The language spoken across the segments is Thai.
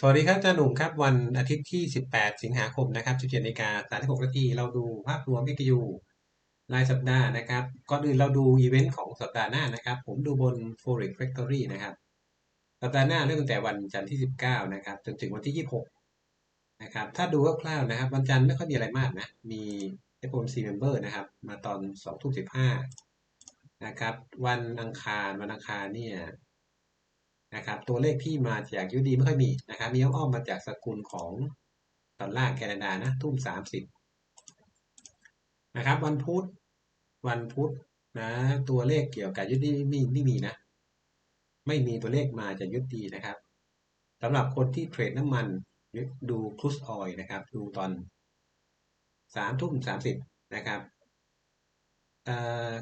สวัสดีครับอาจารย์หนุ่มครับ วันอาทิตย์ที่ 18 สิงหาคมนะครับ17นาฬิกา36นาทีเราดูภาพรวม XU รายสัปดาห์นะครับ ก่อนอื่นเราดูอีเวนต์ของสัปดาห์หน้านะครับ ผมดูบน Forex Factory นะครับ สัปดาห์หน้าเริ่มตั้งแต่วันจันทร์ที่ 19 นะครับ จนถึงวันที่ 26 นะครับ ถ้าดูคร่าวๆนะครับ วันจันทร์ไม่ค่อยมีอะไรมากนะ มี FOMC Member นะครับ มาตอน2ทุ่ม15นะครับ วันอังคารวันอังคารเนี่ย นะครับตัวเลขที่มาจากยูดีไม่ค่อยมีนะครับมีอ้อมมาจากสกุลของดอลลาร์แคนาดานะทุ่มสามสิบนะครับวันพุธวันพุธนะตัวเลขเกี่ยวกับยุดีไม่ไม่มีนะ ไม่มีตัวเลขมาจากยุดีนะครับสำหรับคนที่เทรดน้ำมันดูครูสออยนะครับ ดูตอนสามทุ่มสามสิบนะครับ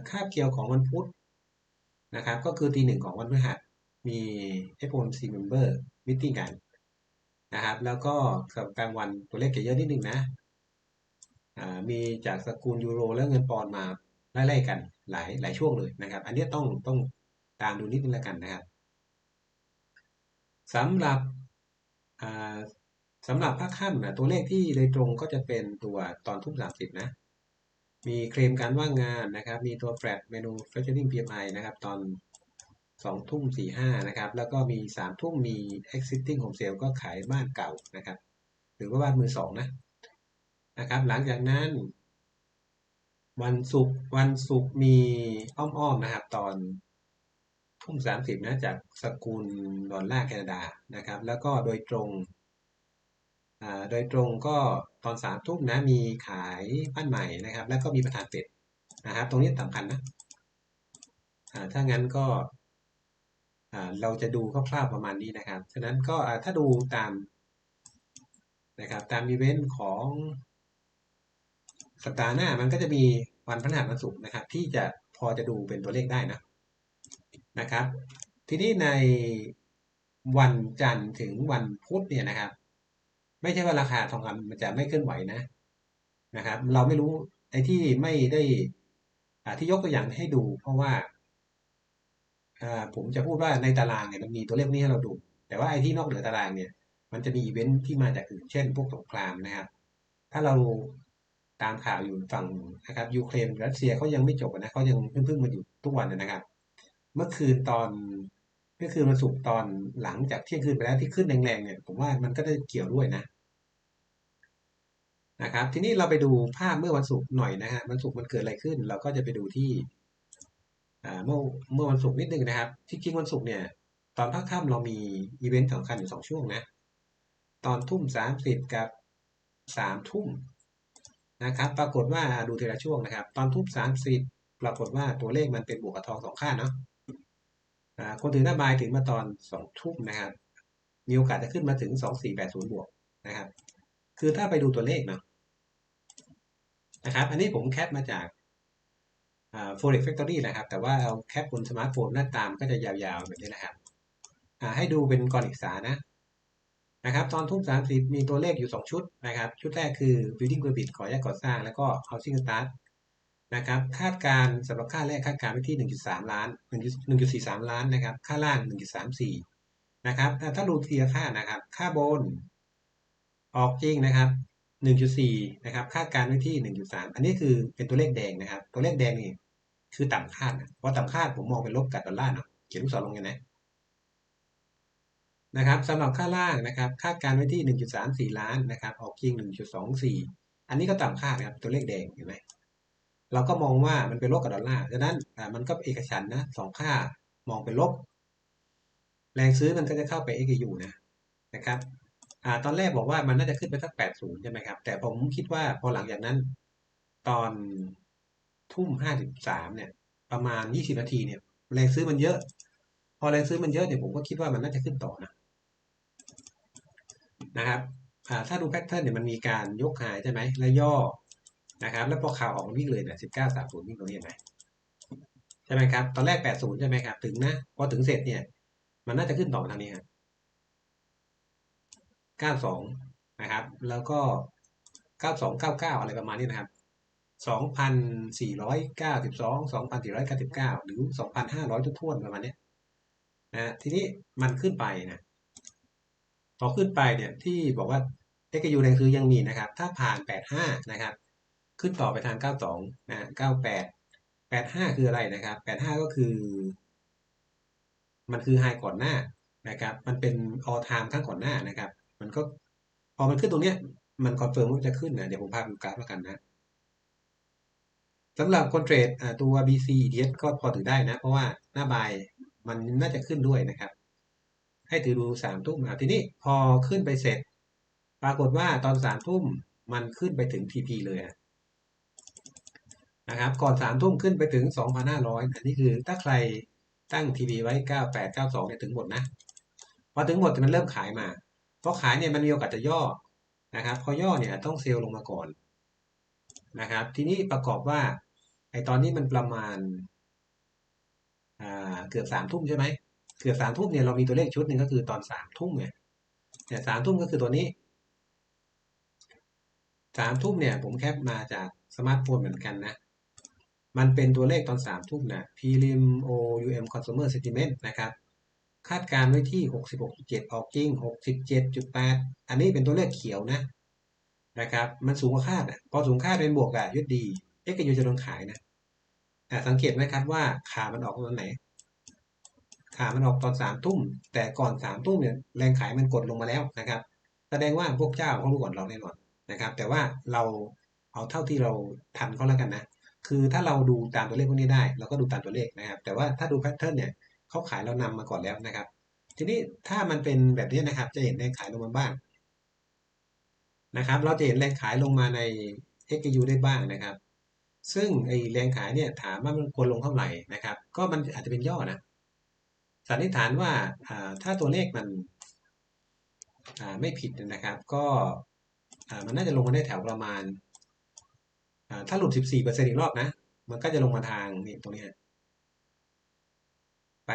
ค่าเกี่ยวของวันพุธนะครับ ก็คือตีหนึ่งของวันพฤหัส มี FOMC member meeting กันนะครับ แล้วก็กลางวันตัวเลขจะเยอะนิดนึงนะมีจากสกุลยูโรและเงินปอนมาไล่ๆกันหลายหลายช่วงเลยนะครับ อันนี้ต้องต้องตามดูนิดนึงแล้วกันนะครับสำหรับสำหรับภาคค่ำนะตัวเลขที่เลยตรงก็จะเป็นตัวตอนทุ่มสามสิบนะ มีเคลมการว่างงานนะครับ มีตัว flat manufacturing PMI นะครับ ตอน สองทุ่มสี่ห้านะครับแล้วก็มีสามทุ่มมี existing home sale ก็ขายบ้านเก่านะครับหรือว่าบ้านมือสองนะนะครับหลังจากนั้น วันศุกร์วันศุกร์มีอ้อมๆนะครับตอนทุ่มสามสิบนะจากสกุลดอลลาร์แคนาดานะครับ แล้วก็โดยตรงโดยตรงก็ตอนสามทุ่มนะมีขายบ้านใหม่นะครับ แล้วก็มีประธานเป็ดนะครับ ตรงนี้สำคัญนะถ้างั้นก็ เราจะดูคร่าวๆประมาณนี้นะครับ ฉะนั้นก็ถ้าดูตามนะครับตามอีเวนต์ของสัปดาห์หน้ามันก็จะมีวันพฤหัสวันศุกร์นะครับ ที่จะพอจะดูเป็นตัวเลขได้นะนะครับ ทีนี้ในวันจันทร์ถึงวันพุธเนี่ยนะครับ ไม่ใช่ว่าราคาทองคำมันจะไม่เคลื่อนไหวนะนะครับ เราไม่รู้ไอ้ที่ไม่ได้ที่ยกตัวอย่างให้ดู เพราะว่า ผมจะพูดว่าในตารางเนี่ยมันมีตัวเลขนี้ให้เราดู แต่ว่าไอ้ที่นอกเหนือตารางเนี่ย มันจะมีอีเวนท์ที่มาจากอื่นเช่น พวกสงครามนะครับ ถ้าเราตามข่าวอยู่ฝั่งนะครับยูเครนรัสเซียเขายังไม่จบนะเขายังเพิ่งมาอยู่ทุกวันนะครับ เมื่อคืนตอนเมื่อคืนวันศุกร์ตอนหลังจากเที่ยงคืนไปแล้วที่ขึ้นแรงๆเนี่ยผมว่ามันก็ได้เกี่ยวด้วยนะนะครับ ทีนี้เราไปดูภาพเมื่อวันศุกร์หน่อยนะฮะวันศุกร์มันเกิดอะไรขึ้น เราก็จะไปดูที่ เมื่อเมื่อวันศุกร์นิดนึงนะครับ ที่จริงวันศุกร์เนี่ย ตอนภาคค่ำเรามีอีเวนต์สำคัญอยู่สองช่วงนะ ตอนทุ่มสามสิบกับสามทุ่มนะครับ ปรากฏว่าดูทีละช่วงนะครับ ตอนทุ่มสามสิบปรากฏว่าตัวเลขมันเป็นบวกกับทองสองค่าเนาะคนถือหน้าบายถึงมาตอนสองทุ่มนะครับ มีโอกาสจะขึ้นมาถึงสองสี่แปดศูนย์บวกนะครับ คือถ้าไปดูตัวเลขเนาะนะครับ อันนี้ผมแคปมาจาก โฟล์ e แฟคทอรี่นะครับ แต่ว่าเอาแคปบนสมาร์ทโฟนหน้าตามก็จะยาวๆแบบนี้นะครับให้ดูเป็นกรณีศึกษานะนะครับ ตอนทุ่มสามสิบมีตัวเลขอยู่ 2 ชุดนะครับ ชุดแรกคือ building permit ขออนุญาตก่อสร้าง แล้วก็ housing start นะครับ คาดการสำหรับค่าแรกคาดการไว้ที่ 1.3 ล้าน 1.43 ล้านนะครับ ค่าล่าง 1.34 นะครับ ถ้าดูทีละค่านะครับ ค่าบน ออกจริงนะครับ 1.4 นะครับ คาดการไว้ที่ 1.3 อันนี้คือเป็นตัวเลขแดงนะครับ ตัวเลขแดงนี่ คือต่ำคาดนะเพราะต่ำคาดผมมองเป็นลบกับดอลลาร์เนาะเขียนลูกศรลงกันนะนะครับสำหรับค่าล่างนะครับคาดการไว้ที่ 1.34 ล้านนะครับออกจริง 1.24 อันนี้ก็ต่ำคาดนะครับตัวเลขแดงเห็นไหมเราก็มองว่ามันเป็นลบกับดอลลาร์ดังนั้นมันก็เอกฉันนะสองค่ามองเป็นลบ แรงซื้อมันก็จะเข้าไป XU นะนะครับอตอนแรกบอกว่ามันน่าจะขึ้นไปสัก 80 ใช่ไหมครับ แต่ผมคิดว่าพอหลังจากนั้น ตอน ทุ่มห้าสิบสามเนี่ย ประมาณยี่สิบนาทีเนี่ย แรงซื้อมันเยอะ พอแรงซื้อมันเยอะเนี่ยผมก็คิดว่ามันน่าจะขึ้นต่อนะนะครับถ้าดูแพทเทิร์นเนี่ยมันมีการยกหายใช่ไหมแล้วย่อนะครับ แล้วพอข่าวออกวิ่งเลยเนี่ยสิบเก้าสามศูนย์วิ่งตรงนี้ไหมใช่ไหมครับ ตอนแรกแปดศูนย์ใช่ไหมครับ ถึงนะ พอถึงเสร็จเนี่ย มันน่าจะขึ้นต่อทางนี้ครับเก้าสองนะครับ แล้วก็เก้าสองเก้าเก้าอะไรประมาณนี้นะครับ สองพันสี่ร้อยเก้าสิบสองสองพันสี่ร้อยเก้าสิบเก้าหรือสองพันห้าร้อยทุ่วนประมาณนี้นะทีนี้มันขึ้นไปนะพอขึ้นไปเนี่ยที่บอกว่า XU แรงซื้อยังมีนะครับ ถ้าผ่าน 85 นะครับ ขึ้นต่อไปทาง 92 นะ 98 85 คืออะไรนะครับ 85 ก็คือ มันคือไฮก่อนหน้านะครับ มันเป็น all time ข้างก่อนหน้านะครับ มันก็พอมันขึ้นตรงเนี้ยมันคอนเฟิร์มว่าจะขึ้นนะ เดี๋ยวผมพาดูกราฟแล้วกันนะ สำหรับคนเทรดตัว BC ETF ก็พอถือได้นะ เพราะว่าหน้าบายมันน่าจะขึ้นด้วยนะครับ ให้ถือดูสามทุ่มทีนี้พอขึ้นไปเสร็จ ปรากฏว่าตอนสามทุ่มมันขึ้นไปถึง TP เลยนะครับ ก่อนสามทุ่มขึ้นไปถึง 2,500อันนี้คือถ้าใครตั้ง TP ไว้ 98 92เนี่ยถึงหมดนะพอถึงหมดมันเริ่มขายมาเพราะขายเนี่ยมันมีโอกาสจะย่อนะครับ พอย่อเนี่ยต้องเซลล์ลงมาก่อนนะครับ ทีนี้ประกอบว่า ไอตอนนี้มันประมาณเกือบสามทุ่มใช่ไหมเกือบสามทุ่มเนี่ยเรามีตัวเลขชุดหนึ่งก็คือตอนสามทุ่มเนี่ยเนี่ยสามทุ่มก็คือตัวนี้สามทุ่มเนี่ย ผมแคปมาจากสมาร์ทโฟนเหมือนกันนะ มันเป็นตัวเลขตอนสามทุ่มนะ prelim OUM consumer sentiment นะครับ คาดการไว้ที่ 66.7 ออกจริง 67.8 อันนี้เป็นตัวเลขเขียวนะนะครับ มันสูงกว่าคาดอะพอสูงคาดเป็นบวกอะยุดดี เอ็กยูจะโดนขายนะแต่สังเกตไหมครับว่าขามันออกตอนไหน ขามันออกตอนสามทุ่ม แต่ก่อนสามทุ่มเนี่ยแรงขายมันกดลงมาแล้วนะครับ แสดงว่าพวกเจ้าเขารู้ก่อนเราแน่นอนนะครับ แต่ว่าเราเอาเท่าที่เราทันเขาแล้วกันนะ คือถ้าเราดูตามตัวเลขพวกนี้ได้ เราก็ดูตามตัวเลขนะครับ แต่ว่าถ้าดูแพทเทิร์นเนี่ยเขาขายเรานำมาก่อนแล้วนะครับ ทีนี้ถ้ามันเป็นแบบนี้นะครับ จะเห็นแรงขายลงมาบ้างนะครับ เราจะเห็นแรงขายลงมาใน XU ได้บ้างนะครับ ซึ่งไอแรงขายเนี่ยถามว่ามันควรลงเท่าไหร่นะครับ ก็มันอาจจะเป็นย่อนะสันนิษฐานว่าถ้าตัวเลขมันไม่ผิดนะครับ ก็มันน่าจะลงมาได้แถวประมาณ ถ้าหลุด 14%อีกรอบนะ มันก็จะลงมาทางนี่ตรงนี้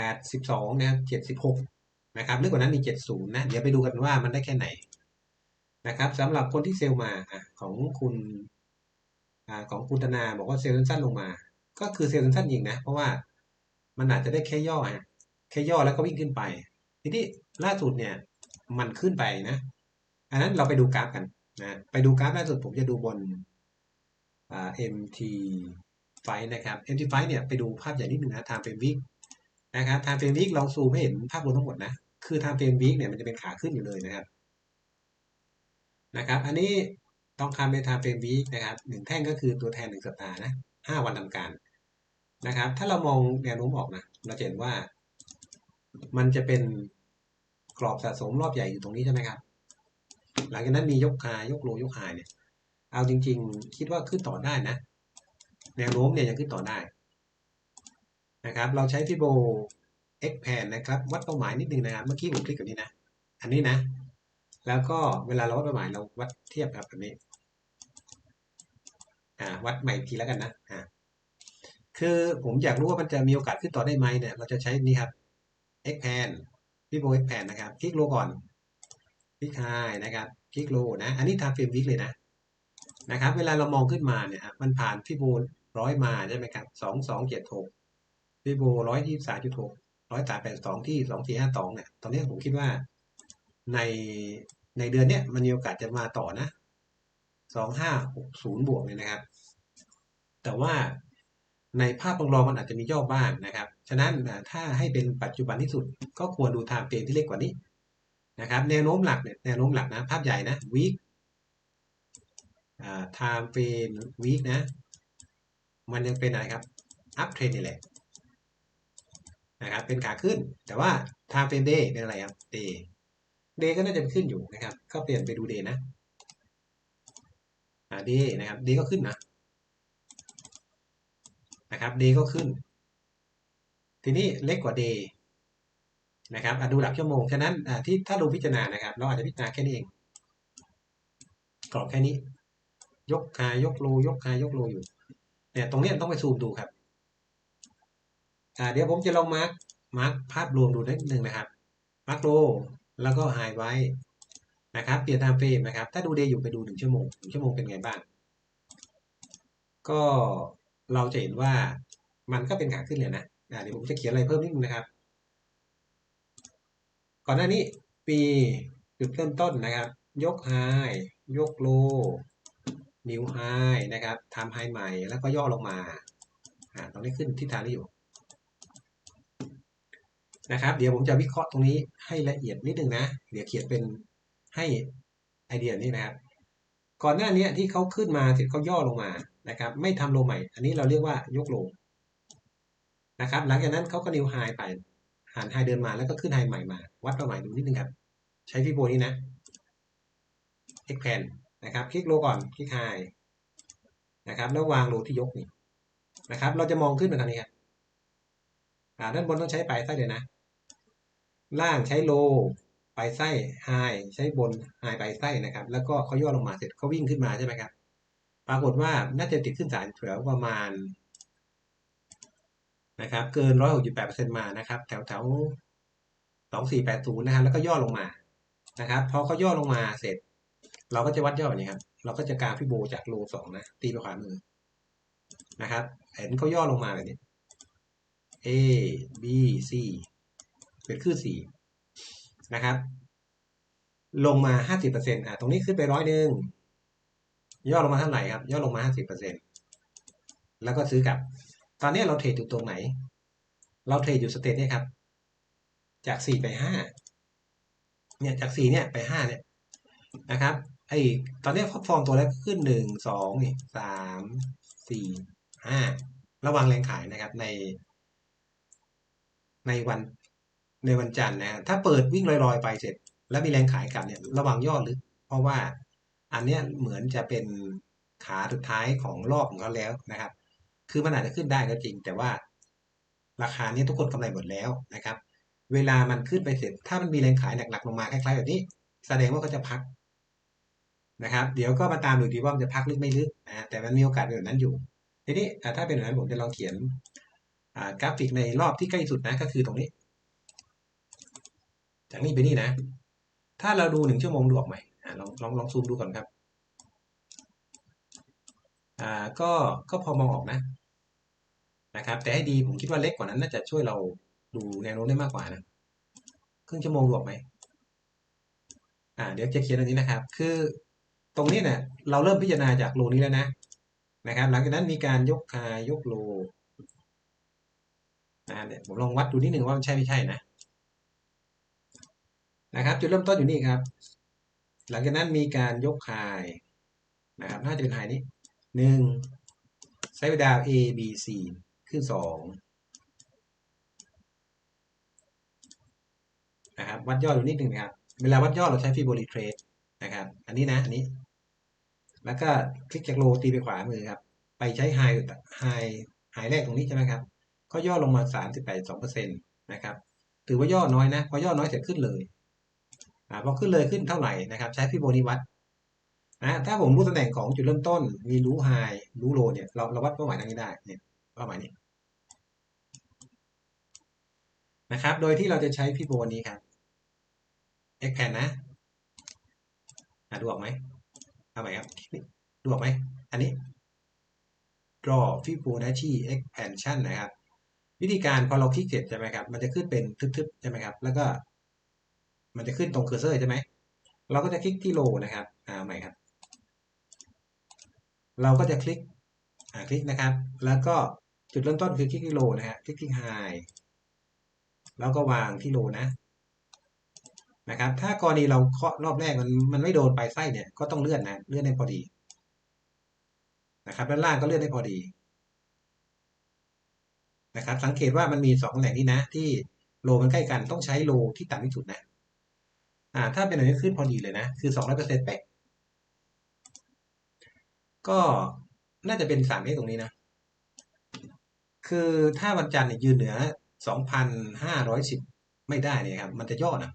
82นะครับ76นะครับลึกกว่านั้นมี70นะ เดี๋ยวไปดูกันว่ามันได้แค่ไหนนะครับสำหรับคนที่เซลล์มาของคุณ ของคุณธนาบอกว่าเซลล์สั้นลงมา ก็คือเซลล์สั้นยิงนะ เพราะว่ามันอาจจะได้แค่ย่อฮะแค่ย่อแล้วก็วิ่งขึ้นไป ทีนี้ล่าสุดเนี่ยมันขึ้นไปนะ อันนั้นเราไปดูกราฟกันนะไปดูกราฟล่าสุดผมจะดูบน MT ไฟนะครับ MT ไฟเนี่ยไปดูภาพใหญ่นิดนึงนะ time frame week นะครับ time frame week ลองซูมให้เห็นภาพรวมทั้งหมดนะ คือ time frame week เนี่ยมันจะเป็นขาขึ้นอยู่เลยนะครับนะครับ อันนี้ ต้องคำในทม์เฟรมวีคนะครับหนึ่งแท่งก็คือตัวแทนหนึ่งสัปดาห์นะห้าวันทำการนะครับ ถ้าเรามองแนวโน้มออกนะเราเห็นว่า มันจะเป็นกรอบสะสมรอบใหญ่อยู่ตรงนี้ใช่ไหมครับ หลังจากนั้นมียกคายกโลยกหายเนี่ย เอาจริง ๆ คิดว่าขึ้นต่อได้นะ แนวโน้มเนี่ยยังขึ้นต่อได้นะครับ เราใช้ฟิโบ x แพนนะครับ วัดเป้าหมายนิดนึงนะครับ เมื่อกี้ผมคลิกกับนี้นะ อันนี้นะ แล้วก็เวลาเราวัดเป้าหมายเราวัดเทียบกับอัน นี้่าวัดใหม่ทีแล้วกันนะอ่าคือผมอยากรู้ว่ามันจะมีโอกาสขึ้นต่อได้ไหมเนี่ย เราจะใช้นี่ครับ x pan พี่โบ x pan นะครับ คลิกโลก่อน คลิกไฮนะครับ คลิกโลนะ อันนี้ทำเฟรมวิกเลยนะนะครับ เวลาเรามองขึ้นมาเนี่ยมันผ่านพี่โบร้อยมาใช่ไหมครับสองสองเจ็ดหกพี่โบร้อยยี่สามจุดหกร้อยสามแปดสองที่สองสี่ห้าสองเนี่ย ตอนนี้ผมคิดว่าในในเดือนเนี้ยมันมีโอกาสจะมาต่อนะ สองห้าหกศูนย์บวกเนี่ยนะครับ แต่ว่าในภาพรองมันอาจจะมีย่อบ้างนะครับ ฉะนั้นถ้าให้เป็นปัจจุบันที่สุด ก็ควรดูไทม์เฟรมที่เล็กกว่านี้นะครับแนวโน้มหลักเนี่ยแนวโน้มหลักนะภาพใหญ่นะวีคไทม์เฟรมวีคนะ มันยังเป็นอะไรครับอัพเทรนนี่แหละนะครับเป็นขาขึ้นแต่ว่าไทม์เฟรมเดย์เป็นอะไรครับเดย์เดย์ก็น่าจะขึ้นอยู่นะครับ ก็เปลี่ยนไปดูเดย์นะ ดีนะครับดีก็ขึ้นนะนะครับดีก็ขึ้น ทีนี้เล็กกว่า day นะครับดูหลักชั่วโมง ฉะนั้นที่ถ้าดูพิจารณานะครับ เราอาจจะพิจารณาแค่นี้เอง กรอบแค่นี้ ยกคายกโลยกคายกโลอยู่เนี่ยตรงนี้ต้องไปซูมดูครับเดี๋ยวผมจะลองมาร์กมาร์กภาพรวมดูนิดนึงนะครับมาร์กโลแล้วก็ไฮไว้ นะครับเปลี่ยนไทม์เฟรมนะครับ ถ้าดูเดย์อยู่ไปดูหนึ่งชั่วโมงหนึ่งชั่วโมงเป็นไงบ้าง ก็เราจะเห็นว่ามันก็เป็นขาขึ้นเลยนะเดี๋ยวผมจะเขียนอะไรเพิ่มนิดนึงนะครับ ก่อนหน้านี้ปีจุดเริ่มต้นนะครับ ยกไฮยกโลนิวไฮนะครับทำไฮใหม่แล้วก็ย่อลงมาอ่าตรงนี้ขึ้นทิศทางนี้อยู่นะครับ เดี๋ยวผมจะวิเคราะห์ตรงนี้ให้ละเอียดนิดนึงนะ เดี๋ยวเขียนเป็น ให้ไอเดียนี้นะครับ ก่อนหน้านี้ที่เขาขึ้นมาเสร็จเขาย่อลงมานะครับ ไม่ทำโลใหม่ อันนี้เราเรียกว่ายกโลนะครับ หลังจากนั้นเขาก็นิวไฮไปหันไฮเดินมาแล้วก็ขึ้นไฮใหม่มา วัดเป้าหมายดูนิดนึงครับ ใช้ฟิโบนี้นะ x p a n นนะครับ คลิกโลก่อนคลิกไฮนะครับ แล้ววางโลที่ยกนี่นะครับ เราจะมองขึ้นไปทางนี้ครับด้านบนต้องใช้ไปลายไส้เลยนะ ล่างใช้โล ลายไส้ไฮใช้บนไฮปลายไส้นะครับ แล้วก็เขาย่อลงมาเสร็จเขาวิ่งขึ้นมาใช่ไหมครับ ปรากฏว่าน่าจะติดขึ้นสายแถวประมาณนะครับ เกินร้อยหกจุดแปดเปอร์เซ็นต์มานะครับ แถวแถวสองสี่แปดศูนย์นะครับแล้วก็ย่อลงมานะครับพอเขาย่อลงมาเสร็จ เราก็จะวัดย่อแบบนี้ครับ เราก็จะกางฟิโบจากโลสองนะ ตีไปขวามือนะครับเห็นเขาย่อลงมาแบบนี้ A B C เป็นคลื่นสี่ นะครับ ลงมาห้าสิบเปอร์เซ็นต์อะตรงนี้ขึ้นไปร้อยหนึ่งย่อลงมาเท่าไหร่ครับ ย่อลงมาห้าสิบเปอร์เซ็นต์แล้วก็ซื้อกลับ ตอนนี้เราเทรดอยู่ตรงไหน เราเทรดอยู่สเตทเนี่ยครับ จากสี่ไปห้าเนี่ย จากสี่เนี่ย ไปห้าเนี่ย นะครับ ไอ้ ตอนนี้ฟอร์มตัวแรกขึ้นหนึ่งสองนี่สามสี่ห้าระวังแรงขายนะครับใน ในวัน ในวันจันทร์นะถ้าเปิดวิ่งลอยๆ ไปเสร็จ แล้วมีแรงขายกลับเนี่ยระวังย่อลึก เพราะว่าอันเนี้ยเหมือนจะเป็นขาสุดท้ายของรอบของเขาแล้วนะครับ คือมันอาจจะขึ้นได้ก็จริง แต่ว่าราคาเนี้ยทุกคนกำไรหมดแล้วนะครับ เวลามันขึ้นไปเสร็จ ถ้ามันมีแรงขายหนักๆลงมาคล้ายๆแบบนี้ แสดงว่าเขาจะพักนะครับ เดี๋ยวก็มาตามดูดีว่ามันจะพักลึกไม่ลึกนะแต่มันมีโอกาสเป็นแบบนั้นอยู่ทีนี้ถ้าเป็นแบบนั้นผมจะลองเขียนกราฟิกในรอบที่ใกล้สุดนะก็คือตรงนี้ จากนี้ไปนี่นะ ถ้าเราดูหนึ่งชั่วโมงดูออกไหมลองลองลองซูมดูก่อนครับ อ่าก็ก็พอมองออกนะ นะครับ แต่ให้ดีผมคิดว่าเล็กกว่านั้นน่าจะช่วยเราดูแนวโน้มได้มากกว่านะครึ่งชั่วโมงดูออกไหมอ่า เดี๋ยวจะเขียนอันนี้นะครับ คือตรงนี้เนี่ยเราเริ่มพิจารณาจากโลนี้แล้วนะนะครับ หลังจากนั้นมีการยกคายกโลนะเนี่ยวผมลองวัดดูนิดหนึ่งว่ามันใช่ไม่ใช่นะ นะครับ จุดเริ่มต้นอยู่นี่ครับ หลังจากนั้นมีการยกไฮนะครับน่าจะเป็นไฮนี้หนึ่งใช้เวลา A B C ขึ้นสองนะครับวัดยอดดูนิดหนึ่งนะครับ เวลาวัดยอดเราใช้ฟีโบรีเทรดนะครับ อันนี้นะ อันนี้ แล้วก็คลิกจากโลตีไปขวามือครับ ไปใช้ไฮไฮไฮแรกตรงนี้ใช่ไหมครับ ก็ย่อลงมา 38.2%นะครับ ถือว่าย่อน้อยนะ พอย่อน้อยเสร็จขึ้นเลย พอขึ้นเลยขึ้นเท่าไหร่นะครับ ใช้ฟิโบนีวัดนะถ้าผมรู้ตำแหน่งของจุดเริ่มต้น มีรู้ไฮรู้โลเนี่ยเราเราวัดเป้าหมายทางนี้ได้เนี่ยเป้าหมายนี้นะครับ โดยที่เราจะใช้ฟิโบนี้ครับ x แผ่นนะอ่าดูออกไหมเอาใหมครับดูออกไหมอันนี้ draw Fibonacci expansion นะครับ วิธีการพอเราคลิกเสร็จใช่ไหมครับ มันจะขึ้นเป็นทึบๆใช่ไหมครับ แล้วก็ มันจะขึ้นตรงเคอร์เซอร์ใช่ไหมเราก็จะคลิกที่โลนะครับอ่าใหม่ครับ เราก็จะคลิกอ่าคลิกนะครับ แล้วก็จุดเริ่มต้นคือคลิกที่โลนะฮะคลิกที่ไฮแล้วก็วางที่โลนะนะครับ ถ้ากรณีเราเคาะรอบแรกมันมันไม่โดนปลายไส้เนี่ยก็ต้องเลื่อนนะเลื่อนให้พอดีนะครับด้านล่างก็เลื่อนให้พอดีนะครับสังเกตว่ามันมีสองแหล่งนี้นะ ที่โลมันใกล้กันต้องใช้โลที่ต่ำที่สุดนะ อ่าถ้าเป็นอะไรขึ้นพอดีเลยนะ คือสองร้อยเปอร์เซ็นต์เป๊ะก็น่าจะเป็นสามเมตรตรงนี้นะ คือถ้าวันจันทร์เนี่ยยืนเหนือสองพันห้าร้อยสิบไม่ได้เนี่ยครับ มันจะย่อนะ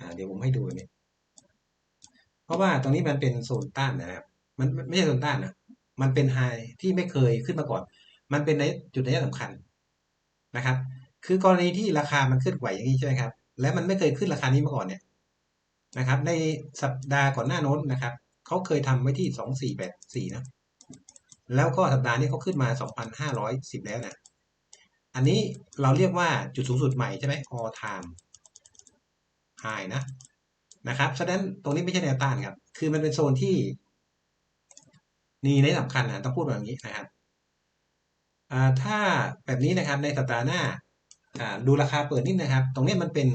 อ่าเดี๋ยวผมให้ดูเนี่ยเพราะว่าตรงนี้มันเป็นโซนต้านนะครับ มันไม่ใช่โซนต้านนะมันเป็นไฮที่ไม่เคยขึ้นมาก่อน มันเป็นในจุดนัยสำคัญนะครับ คือกรณีที่ราคามันขึ้นไหวอย่างนี้ใช่ไหมครับ และมันไม่เคยขึ้นราคานี้มาก่อนเนี่ยนะครับ ในสัปดาห์ก่อนหน้าน้นนะครับเขาเคยทำไว้ที่สองสี่แปดสี่นะแล้วก็สัปดาห์นี้เขาขึ้นมาสองพันห้าร้อยสิบแล้วนะอันนี้เราเรียกว่าจุดสูงสุดใหม่ใช่ไหม all time high นะนะครับฉะนั้นตรงนี้ไม่ใช่แนวต้านครับ คือมันเป็นโซนที่ นี่ในสำคัญนะต้องพูดแบบนี้นะครับถ้าแบบนี้นะครับในสัปดาห์หน้า ดูราคาเปิดนิดนะครับ ตรงนี้มันเป็น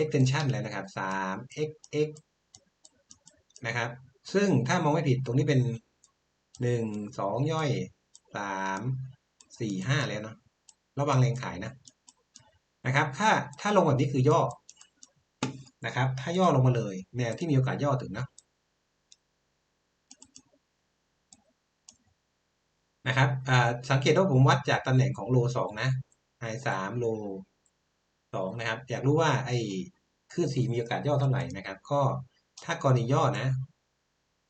extension แล้วนะครับ 3xx นะครับ ซึ่งถ้ามองไม่ผิดตรงนี้เป็น 1 2 ย่อย 3 4 5 แล้วเนาะระวังแรงขายนะนะครับ ถ้าถ้าลงแบบนี้คือย่อนะครับ ถ้าย่อลงมาเลยแนวที่มีโอกาสย่อถึงนะนะครับสังเกตว่าผมวัดจากตำแหน่งของโลสองนะ ไฮสามโลสองนะครับ อยากรู้ว่าไอ้ขึ้นสี่มีโอกาสย่อเท่าไหร่นะครับ ก็ถ้ากรณีย่อนะ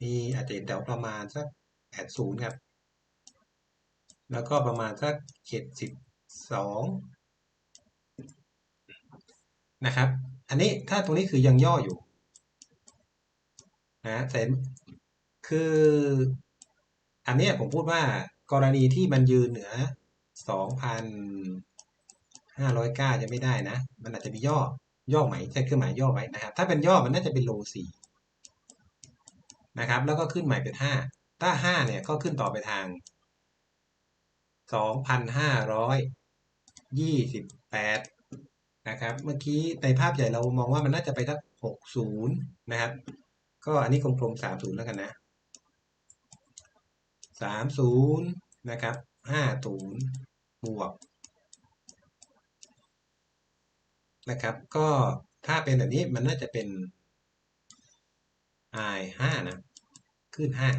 มีอาจจะแถวประมาณสักแปดศูนย์ครับ แล้วก็ประมาณสักเจ็ดสิบสองนะครับ อันนี้ถ้าตรงนี้คือยังย่ออยู่นะแต่คือ อันนี้ผมพูดว่ากรณีที่มันยืนเหนือสองพัน ห้าร้อยเก้าจะไม่ได้นะ มันอาจจะมีย่อย่อไหมใช้เครื่องหมายย่อไว้นะครับ ถ้าเป็นย่อมันน่าจะเป็นโลสี่นะครับ แล้วก็ขึ้นใหม่เป็นห้าถ้าห้าเนี่ยก็ขึ้นต่อไปทางสองพันห้าร้อยยี่สิบแปดนะครับ เมื่อกี้ในภาพใหญ่เรามองว่ามันน่าจะไปสักหกศูนย์นะครับ ก็อันนี้กลมๆสามศูนย์แล้วกันนะสามศูนย์นะครับห้าศูนย์บวก นะครับ ก็ถ้าเป็นแบบนี้มันน่าจะเป็น i ห้านะขึ้นห้า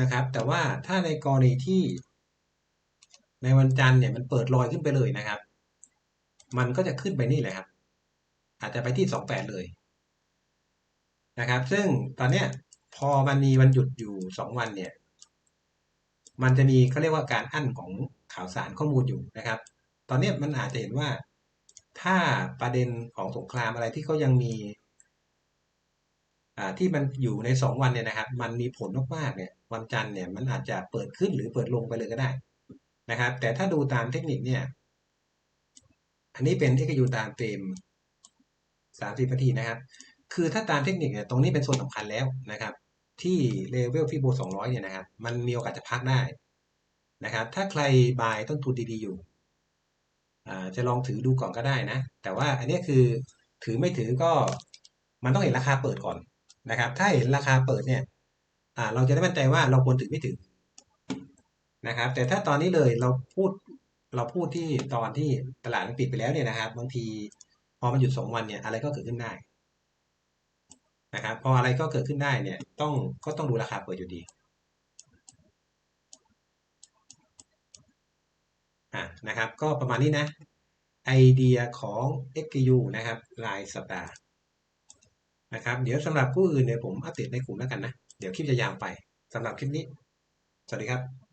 นะครับ แต่ว่าถ้าในกรณีที่ในวันจันทร์เนี่ยมันเปิดลอยขึ้นไปเลยนะครับ มันก็จะขึ้นไปนี่แหละครับ อาจจะไปที่สองแปดเลยนะครับ ซึ่งตอนเนี้ย พอมันมีวันหยุดอยู่สองวันเนี่ย มันจะมีเขาเรียกว่าการอั้นของข่าวสารข้อมูลอยู่นะครับ ตอนนี้มันอาจจะเห็นว่าถ้าประเด็นของสงครามอะไรที่เขายังมีที่มันอยู่ในสองวันเนี่ยนะครับ มันมีผลมากๆเนี่ยวันจันทร์เนี่ยมันอาจจะเปิดขึ้นหรือเปิดลงไปเลยก็ได้นะครับ แต่ถ้าดูตามเทคนิคเนี่ย อันนี้เป็นเอกยูตามเฟรมสามสิบนาทีนะครับ คือถ้าตามเทคนิคเนี่ยตรงนี้เป็นส่วนสำคัญแล้วนะครับ ที่เลเวลฟิโบสองร้อยเนี่ยนะครับ มันมีโอกาสจะพักได้นะครับ ถ้าใครบายต้นทุนดีๆอยู่ จะลองถือดูก่อนก็ได้นะ แต่ว่าอันนี้คือถือไม่ถือก็มันต้องเห็นราคาเปิดก่อนนะครับ ถ้าเห็นราคาเปิดเนี่ยเราจะได้มั่นใจว่าเราควรถือไม่ถือนะครับ แต่ถ้าตอนนี้เลยเราพูดเราพูดที่ตอนที่ตลาดมันปิดไปแล้วเนี่ยนะครับ บางทีพอมันหยุดสองวันเนี่ยอะไรก็เกิดขึ้นได้ นะครับพออะไรก็เกิดขึ้นได้เนี่ยต้องก็ต้องดูราคาเปิดอยู่ดีอะนะครับก็ประมาณนี้นะไอเดียของ XQ นะครับรายสัปดาห์นะครับเดี๋ยวสำหรับผู้อื่นเนี่ยผมอัปเดตในกลุ่มแล้วกันนะ เดี๋ยวคลิปจะยาวไปสำหรับคลิปนี้ สวัสดีครับ